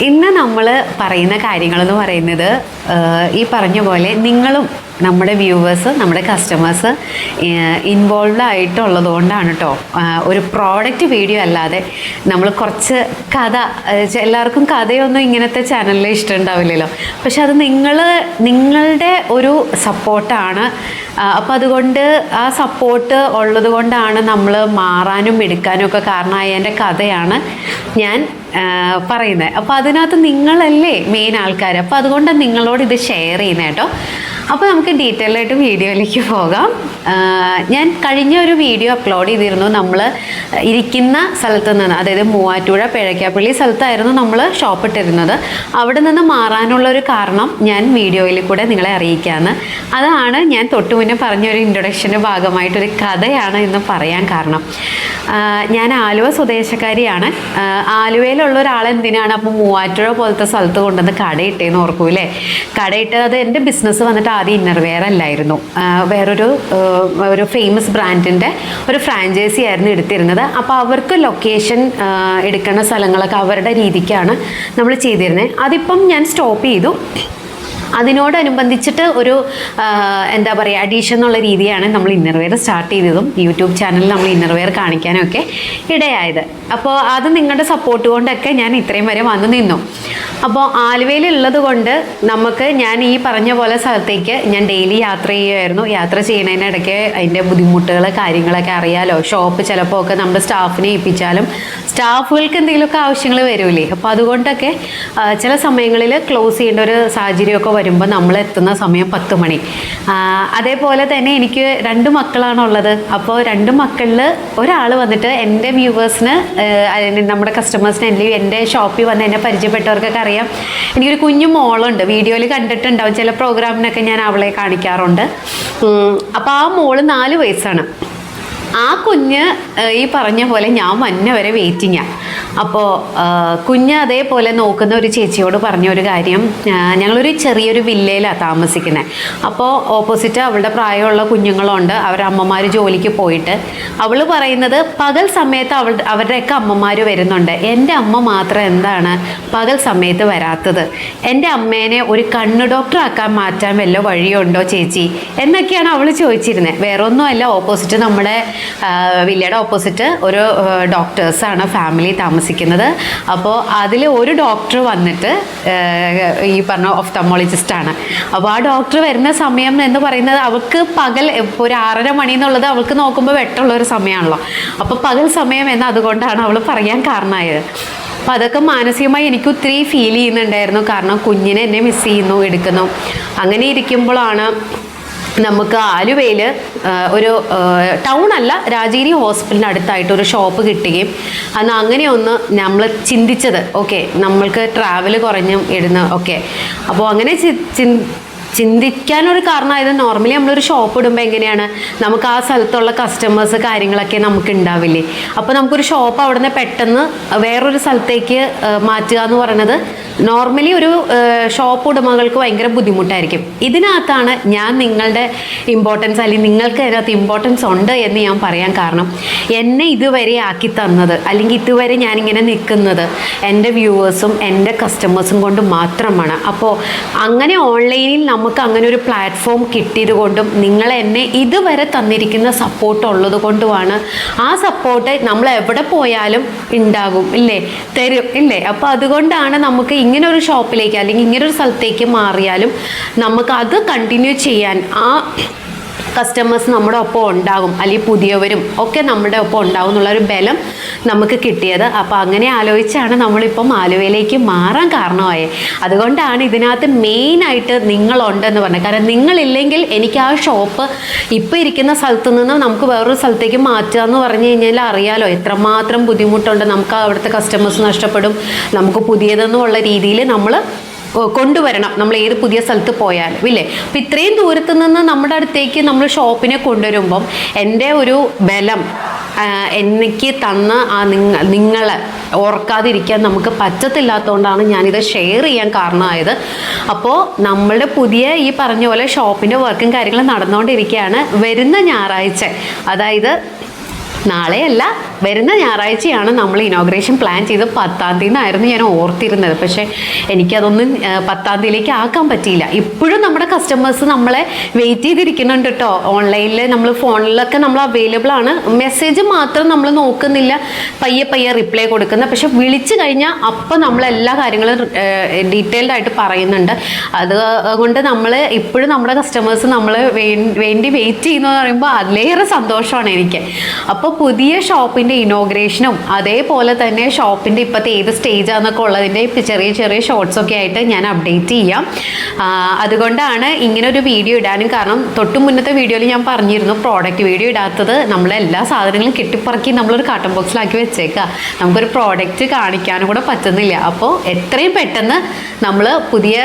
ഇന്ന് നമ്മൾ പറയുന്ന കാര്യങ്ങളെന്ന് പറയുന്നത് ഈ പറഞ്ഞ പോലെ നിങ്ങളും നമ്മുടെ വ്യൂവേഴ്സ് നമ്മുടെ കസ്റ്റമേഴ്സ് ഇൻവോൾവ് ആയിട്ടുള്ളത് കൊണ്ടാണ് കേട്ടോ ഒരു പ്രോഡക്റ്റ് വീഡിയോ അല്ലാതെ നമ്മൾ കുറച്ച് കഥ എല്ലാവർക്കും കഥയൊന്നും ഇങ്ങനത്തെ ചാനലിൽ ഇഷ്ടമുണ്ടാവില്ലല്ലോ പക്ഷെ അത് നിങ്ങൾ നിങ്ങളുടെ ഒരു സപ്പോർട്ടാണ് അപ്പം അതുകൊണ്ട് ആ സപ്പോർട്ട് ഉള്ളത് കൊണ്ടാണ് നമ്മൾ മാറാനും എടുക്കാനും ഒക്കെ കാരണമായ എന്റെ കഥയാണ് ഞാൻ പറയുന്നത്. അപ്പോൾ അതിനകത്ത് നിങ്ങളല്ലേ മെയിൻ ആൾക്കാർ അപ്പോൾ അതുകൊണ്ടാണ് നിങ്ങളോട് ഇത് ഷെയർ ചെയ്യുന്നത് കേട്ടോ അപ്പോൾ നമുക്ക് ഡീറ്റെയിൽ ആയിട്ട് വീഡിയോയിലേക്ക് പോകാം. ഞാൻ കഴിഞ്ഞ ഒരു വീഡിയോ അപ്ലോഡ് ചെയ്തിരുന്നു. നമ്മൾ ഇരിക്കുന്ന സ്ഥലത്ത് നിന്ന് അതായത് മൂവാറ്റുപുഴ പിഴയ്ക്കാപ്പള്ളി സ്ഥലത്തായിരുന്നു നമ്മൾ ഷോപ്പ് ഇട്ടിരുന്നത്. അവിടെ നിന്ന് മാറാനുള്ള ഒരു കാരണം ഞാൻ വീഡിയോയിൽ കൂടെ നിങ്ങളെ അറിയിക്കാമെന്ന് അതാണ് ഞാൻ തൊട്ടു മുന്നേ പറഞ്ഞ ഒരു ഇൻട്രൊഡക്ഷന്റെ ഭാഗമായിട്ടൊരു കഥയാണ് ഇന്ന് പറയാൻ കാരണം. ഞാൻ ആലുവ സ്വദേശക്കാരിയാണ്. ആലുവയിലുള്ള ഒരാൾ എന്തിനാണ് അപ്പോൾ മൂവാറ്റുപുഴ പോലത്തെ സ്ഥലത്ത് കൊണ്ടുവന്ന് കടയിട്ടേന്ന് ഓർക്കൂലേ കടയിട്ടത് എന്റെ ബിസിനസ് വന്നിട്ട് ആദ്യം ഇന്നർവെയർ അല്ലായിരുന്നു. ആ, വേറൊരു ഒരു ഫേമസ് ബ്രാൻഡിന്റെ ഒരു ഫ്രാഞ്ചൈസി ആയിരുന്നു എടുത്തിരുന്നത്. അപ്പോൾ അവർക്ക് ലൊക്കേഷൻ എടുക്കുന്ന സ്ഥലങ്ങളൊക്കെ അവരുടെ രീതിക്കാണ് നമ്മൾ ചെയ്തിരുന്നത്. അതിപ്പം ഞാൻ സ്റ്റോപ്പ് ചെയ്തു. അതിനോടനുബന്ധിച്ചിട്ട് ഒരു എന്താ പറയുക അഡീഷൻ എന്നുള്ള രീതിയാണ് നമ്മൾ ഇന്നർവെയർ സ്റ്റാർട്ട് ചെയ്തതും. യൂട്യൂബ് ചാനലിൽ നമ്മൾ ഇന്നർവെയർ കാണിക്കാനൊക്കെ ഇടയായത്. അപ്പോൾ അത് നിങ്ങളുടെ സപ്പോർട്ട് കൊണ്ടൊക്കെ ഞാൻ ഇത്രയും വരെ വന്നു നിന്നു. അപ്പോൾ ആലുവയിൽ ഉള്ളത് കൊണ്ട് നമുക്ക് ഞാൻ ഈ പറഞ്ഞ പോലെ സ്ഥലത്തേക്ക് ഞാൻ ഡെയിലി യാത്ര ചെയ്യുമായിരുന്നു യാത്ര ചെയ്യുന്നതിനിടയ്ക്ക് അതിന്റെ ബുദ്ധിമുട്ടുകൾ കാര്യങ്ങളൊക്കെ അറിയാലോ. ഷോപ്പ് ചിലപ്പോൾ ഒക്കെ നമ്മുടെ സ്റ്റാഫിനെ ഏൽപ്പിച്ചാലും സ്റ്റാഫുകൾക്ക് എന്തെങ്കിലുമൊക്കെ ആവശ്യങ്ങൾ വരൂലേ. അപ്പോൾ അതുകൊണ്ടൊക്കെ ചില സമയങ്ങളിൽ ക്ലോസ് ചെയ്യേണ്ട ഒരു സാഹചര്യമൊക്കെ വരുമ്പോൾ നമ്മൾ എത്തുന്ന സമയം പത്ത് മണി. അതേപോലെ തന്നെ എനിക്ക് രണ്ട് മക്കളാണുള്ളത്. അപ്പോൾ രണ്ട് മക്കളിൽ ഒരാൾ വന്നിട്ട് എന്റെ വ്യൂവേഴ്സിന് നമ്മുടെ കസ്റ്റമേഴ്സിന് അല്ലെങ്കിൽ എന്റെ ഷോപ്പിൽ വന്ന് എന്നെ പരിചയപ്പെട്ടവർക്കൊക്കെ അറിയാം. എനിക്കൊരു കുഞ്ഞു മോളുണ്ട്. വീഡിയോയിൽ കണ്ടിട്ടുണ്ടാവും. ചില പ്രോഗ്രാമിനൊക്കെ ഞാൻ അവളെ കാണിക്കാറുണ്ട്. അപ്പോൾ ആ മോൾ നാല് വയസ്സാണ്. ആ കുഞ്ഞ് ഈ പറഞ്ഞ പോലെ ഞാൻ മഞ്ഞ വരെ വെയിറ്റിങ്ങാണ് അപ്പോൾ കുഞ്ഞ് അതേപോലെ നോക്കുന്ന ഒരു ചേച്ചിയോട് പറഞ്ഞ ഒരു കാര്യം ഞങ്ങളൊരു ചെറിയൊരു വില്ലയിലാണ് താമസിക്കുന്നത് അപ്പോൾ ഓപ്പോസിറ്റ് അവളുടെ പ്രായമുള്ള കുഞ്ഞുങ്ങളുണ്ട്. അവരുടെ അമ്മമാർ ജോലിക്ക് പോയിട്ട് അവൾ പറയുന്നത് പകൽ സമയത്ത് അവൾ അവരുടെയൊക്കെ അമ്മമാർ വരുന്നുണ്ട്. എന്റെ അമ്മ മാത്രം എന്താണ് പകൽ സമയത്ത് വരാത്തത്? എന്റെ അമ്മേനെ ഒരു കണ്ണ് ഡോക്ടറാക്കാൻ മാറ്റാൻ വല്ല വഴിയുണ്ടോ ചേച്ചി? എന്നൊക്കെയാണ് അവൾ ചോദിച്ചിരുന്നത് വേറെ ഒന്നുമല്ല ഓപ്പോസിറ്റ് നമ്മുടെ വില്ലയുടെ ഓപ്പോസിറ്റ് ഒരു ഡോക്ടേഴ്സാണ് ഫാമിലി താമസിക്കുന്നത്. അപ്പോൾ അതിൽ ഒരു ഡോക്ടർ വന്നിട്ട് ഈ പറഞ്ഞ ഒഫ്തമോളജിസ്റ്റാണ് അപ്പോൾ ആ ഡോക്ടർ വരുന്ന സമയം എന്ന് പറയുന്നത് അവൾക്ക് പകൽ ഒരു ആറര മണി എന്നുള്ളത് അവൾക്ക് നോക്കുമ്പോൾ വെട്ടമുള്ള ഒരു സമയമാണല്ലോ അപ്പോൾ പകൽ സമയം എന്ന് അതുകൊണ്ടാണ് അവൾ പറയാൻ കാരണമായത്. അപ്പം അതൊക്കെ മാനസികമായി എനിക്ക് ഒത്തിരി ഫീൽ ചെയ്യുന്നുണ്ടായിരുന്നു. കാരണം കുഞ്ഞിനെ എന്നെ മിസ് ചെയ്യുന്നു എടുക്കുന്നു. അങ്ങനെ ഇരിക്കുമ്പോഴാണ് നമുക്ക് ആലുവയിൽ ഒരു ടൗൺ അല്ല രാജഗിരി ഹോസ്പിറ്റലിന് അടുത്തായിട്ട് ഒരു ഷോപ്പ് കിട്ടുകയും അന്ന് അങ്ങനെ ഒന്ന് നമ്മൾ ചിന്തിച്ചത് ഓക്കെ നമ്മൾക്ക് ട്രാവൽ കുറഞ്ഞും ഇടുന്ന ഓക്കെ. അപ്പോൾ അങ്ങനെ ചിന്തിക്കാനൊരു കാരണമായത് നോർമലി നമ്മളൊരു ഷോപ്പ് ഇടുമ്പോൾ എങ്ങനെയാണ്? നമുക്ക് ആ സ്ഥലത്തുള്ള കസ്റ്റമേഴ്സ് കാര്യങ്ങളൊക്കെ നമുക്ക് ഉണ്ടാവില്ലേ അപ്പോൾ നമുക്കൊരു ഷോപ്പ് അവിടെ നിന്ന് പെട്ടെന്ന് വേറൊരു സ്ഥലത്തേക്ക് മാറ്റുക എന്ന് പറയുന്നത് നോർമലി ഒരു ഷോപ്പ് ഉടമകൾക്ക് ഭയങ്കര ബുദ്ധിമുട്ടായിരിക്കും. ഇതിനകത്താണ് ഞാൻ നിങ്ങളുടെ ഇമ്പോർട്ടൻസ് അല്ലെങ്കിൽ നിങ്ങൾക്ക് അതിനകത്ത് ഇമ്പോർട്ടൻസ് ഉണ്ട് എന്ന് ഞാൻ പറയാൻ കാരണം. എന്നെ ഇതുവരെ ആക്കി തന്നത് അല്ലെങ്കിൽ ഇതുവരെ ഞാനിങ്ങനെ നിൽക്കുന്നത് എന്റെ വ്യൂവേഴ്സും എന്റെ കസ്റ്റമേഴ്സും കൊണ്ട് മാത്രമാണ്. അപ്പോൾ അങ്ങനെ ഓൺലൈനിൽ നമുക്ക് അങ്ങനെ ഒരു പ്ലാറ്റ്ഫോം കിട്ടിയത് കൊണ്ടും നിങ്ങൾ എന്നെ ഇതുവരെ തന്നിരിക്കുന്ന സപ്പോർട്ട് ഉള്ളത് കൊണ്ടുമാണ് ആ സപ്പോർട്ട് നമ്മൾ എവിടെ പോയാലും ഉണ്ടാകും ഇല്ലേ? തരും ഇല്ലേ? അപ്പോൾ അതുകൊണ്ടാണ് നമുക്ക് ഇങ്ങനെ ഒരു ഷോപ്പിലേക്ക് അല്ലെങ്കിൽ ഇങ്ങനെ ഒരു സ്ഥലത്തേക്ക് മാറിയാലും നമുക്ക് അത് കണ്ടിന്യൂ ചെയ്യാൻ ആ കസ്റ്റമേഴ്സ് നമ്മുടെ ഒപ്പം ഉണ്ടാകും അല്ലെങ്കിൽ പുതിയവരും ഒക്കെ നമ്മുടെ ഒപ്പം ഉണ്ടാകും എന്നുള്ളൊരു ബലം നമുക്ക് കിട്ടിയത്. അപ്പോൾ അങ്ങനെ ആലോചിച്ചാണ് നമ്മളിപ്പം ആലുവയിലേക്ക് മാറാൻ കാരണമായത് അതുകൊണ്ടാണ് ഇതിനകത്ത് മെയിനായിട്ട് നിങ്ങളുണ്ടെന്ന് പറഞ്ഞത്. കാരണം നിങ്ങളില്ലെങ്കിൽ എനിക്ക് ആ ഷോപ്പ് ഇപ്പോൾ ഇരിക്കുന്ന സ്ഥലത്ത് നിന്ന് നമുക്ക് വേറൊരു സ്ഥലത്തേക്ക് മാറ്റുക എന്ന് പറഞ്ഞു കഴിഞ്ഞാൽ അറിയാലോ എത്രമാത്രം ബുദ്ധിമുട്ടുണ്ട്. നമുക്ക് അവിടുത്തെ കസ്റ്റമേഴ്സ് നഷ്ടപ്പെടും. നമുക്ക് പുതിയതെന്നുള്ള രീതിയിൽ നമ്മൾ കൊണ്ടുവരണം. നമ്മൾ ഏത് പുതിയ സ്ഥലത്ത് പോയാലും ഇല്ലേ? അപ്പം ഇത്രയും ദൂരത്ത് നിന്ന് നമ്മുടെ അടുത്തേക്ക് നമ്മൾ ഷോപ്പിനെ കൊണ്ടുവരുമ്പം എന്റെ ഒരു ബലം എനിക്ക് തന്ന ആ നിങ്ങൾ നിങ്ങളെ ഓർക്കാതിരിക്കാൻ നമുക്ക് പറ്റത്തില്ലാത്തതുകൊണ്ടാണ് ഞാനിത് ഷെയർ ചെയ്യാൻ കാരണമായത്. അപ്പോൾ നമ്മളുടെ പുതിയ ഈ പറഞ്ഞ പോലെ ഷോപ്പിന്റെ വർക്കും കാര്യങ്ങളും നടന്നുകൊണ്ടിരിക്കുകയാണ് വരുന്ന ഞായറാഴ്ച. അതായത് നാളെയല്ല വരുന്ന ഞായറാഴ്ചയാണ് നമ്മൾ ഇനോഗ്രേഷൻ പ്ലാൻ ചെയ്ത് പത്താം തീയതി എന്നായിരുന്നു ഞാൻ ഓർത്തിരുന്നത്. പക്ഷേ എനിക്കതൊന്നും പത്താം തീയതിയിലേക്ക് ആക്കാൻ പറ്റിയില്ല. ഇപ്പോഴും നമ്മുടെ കസ്റ്റമേഴ്സ് നമ്മളെ വെയിറ്റ് ചെയ്തിരിക്കുന്നുണ്ട് കേട്ടോ ഓൺലൈനിൽ നമ്മൾ ഫോണിലൊക്കെ നമ്മൾ അവൈലബിൾ ആണ്. മെസ്സേജ് മാത്രം നമ്മൾ നോക്കുന്നില്ല. പയ്യെ പയ്യെ റിപ്ലൈ കൊടുക്കുന്ന. പക്ഷെ വിളിച്ചു കഴിഞ്ഞാൽ അപ്പം നമ്മൾ എല്ലാ കാര്യങ്ങളും ഡീറ്റെയിൽഡ് ആയിട്ട് പറയുന്നുണ്ട്. അതുകൊണ്ട് നമ്മൾ ഇപ്പോഴും നമ്മുടെ കസ്റ്റമേഴ്സ് നമ്മൾ വേണ്ടി വെയിറ്റ് ചെയ്യുന്നതെന്ന് പറയുമ്പോൾ അതിലേറെ സന്തോഷമാണ് എനിക്ക്. അപ്പോൾ പുതിയ ഷോപ്പിന്റെ ഇനോഗ്രേഷനും അതേപോലെ തന്നെ ഷോപ്പിന്റെ ഇപ്പോഴത്തെ ഏത് സ്റ്റേജാണെന്നൊക്കെ ഉള്ളതിന്റെ ചെറിയ ചെറിയ ഷോർട്സൊക്കെ ആയിട്ട് ഞാൻ അപ്ഡേറ്റ് ചെയ്യാം. അതുകൊണ്ടാണ് ഇങ്ങനൊരു വീഡിയോ ഇടാനും കാരണം തൊട്ടു മുന്നത്തെ വീഡിയോയിൽ ഞാൻ പറഞ്ഞിരുന്നു പ്രോഡക്റ്റ് വീഡിയോ ഇടാത്തത് നമ്മളെല്ലാ സാധനങ്ങളും കെട്ടിപ്പറക്കി നമ്മളൊരു കാട്ടൺ ബോക്സിലാക്കി വെച്ചേക്കുക നമുക്കൊരു പ്രോഡക്റ്റ് കാണിക്കാനും കൂടെ പറ്റുന്നില്ല. അപ്പോൾ എത്രയും പെട്ടെന്ന് നമ്മൾ പുതിയ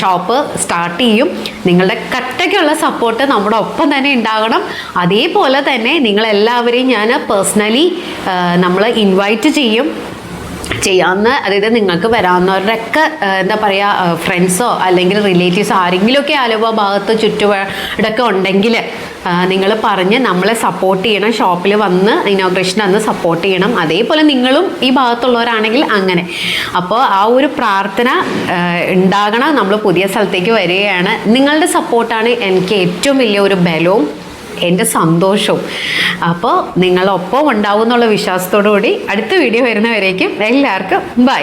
ഷോപ്പ് സ്റ്റാർട്ട് ചെയ്യും. നിങ്ങളുടെ കട്ടയ്ക്കുള്ള സപ്പോർട്ട് നമ്മുടെ ഒപ്പം തന്നെ ഉണ്ടാകണം. അതേപോലെ തന്നെ നിങ്ങളെല്ലാവരെയും ഞാൻ പേഴ്സണലി നമ്മൾ ഇൻവൈറ്റ് ചെയ്യും. ചെയ്യാവുന്ന അതായത് നിങ്ങൾക്ക് വരാവുന്നവരുടെയൊക്കെ എന്താ പറയുക ഫ്രണ്ട്സോ അല്ലെങ്കിൽ റിലേറ്റീവ്സോ ആരെങ്കിലുമൊക്കെ ആലുവ ഭാഗത്ത് ചുറ്റുപാടൊക്കെ ഉണ്ടെങ്കിൽ നിങ്ങൾ പറഞ്ഞ് നമ്മളെ സപ്പോർട്ട് ചെയ്യണം ഷോപ്പിൽ വന്ന് ഇനോഗ്രേഷൻ അന്ന് സപ്പോർട്ട് ചെയ്യണം. അതേപോലെ നിങ്ങളും ഈ ഭാഗത്തുള്ളവരാണെങ്കിൽ അങ്ങനെ. അപ്പോൾ ആ ഒരു പ്രാർത്ഥന ഉണ്ടാകണം. നമ്മൾ പുതിയ സ്ഥലത്തേക്ക് വരികയാണ്. നിങ്ങളുടെ സപ്പോർട്ടാണ് എനിക്ക് ഏറ്റവും വലിയ ഒരു ബലവും എന്റെ സന്തോഷവും. അപ്പോൾ നിങ്ങളൊപ്പം ഉണ്ടാവും എന്നുള്ള വിശ്വാസത്തോടു കൂടി അടുത്ത വീഡിയോ വരുന്നവരേക്കും എല്ലാവർക്കും ബൈ